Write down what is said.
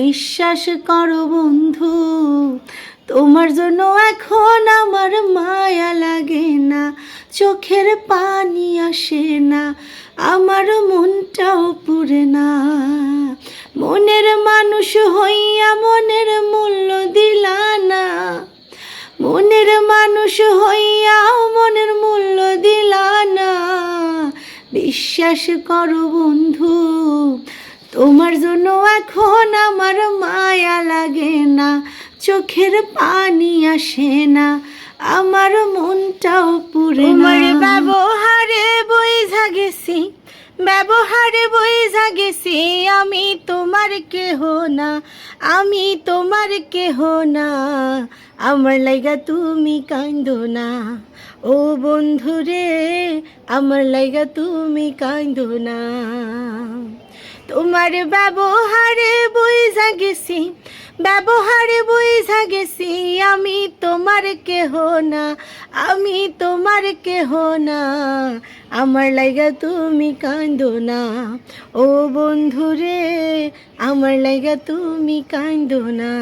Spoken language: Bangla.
বিশ্বাস করো বন্ধু, তোমার জন্য এখন আমার মায়া লাগে না, চোখের পানি আসে না, আমার মনটাও পুরে না। মনের মানুষ হইয়া মনের মূল্য দিলা না, মনের মানুষ হইয়া মনের মূল্য দিলা না। বিশ্বাস করো বন্ধু, তোমার জন্য এখন আমার মায়া লাগে না, চোখের পানি আসে না, আমার মনটাও পুরে না। ব্যবহারে বইঝা গেছি, ব্যবহারে বইঝা গেছি, আমি তোমার কেহ না, আমি তোমার কেহ না, আমার লাইগা তুমি কান্দো না, ও বন্ধুরে, আমার লাইগা তুমি কান্দো না। তোমার ব্যবহারে বুঝা গেছি ব্যবহারে বুঝা গেছি আমি তোমার কেহ না, আমি তোমার কেহ না। আমার লাইগা তুমি কান্দো না, ও বন্ধুরে, আমার লাইগা তুমি কান্দো না।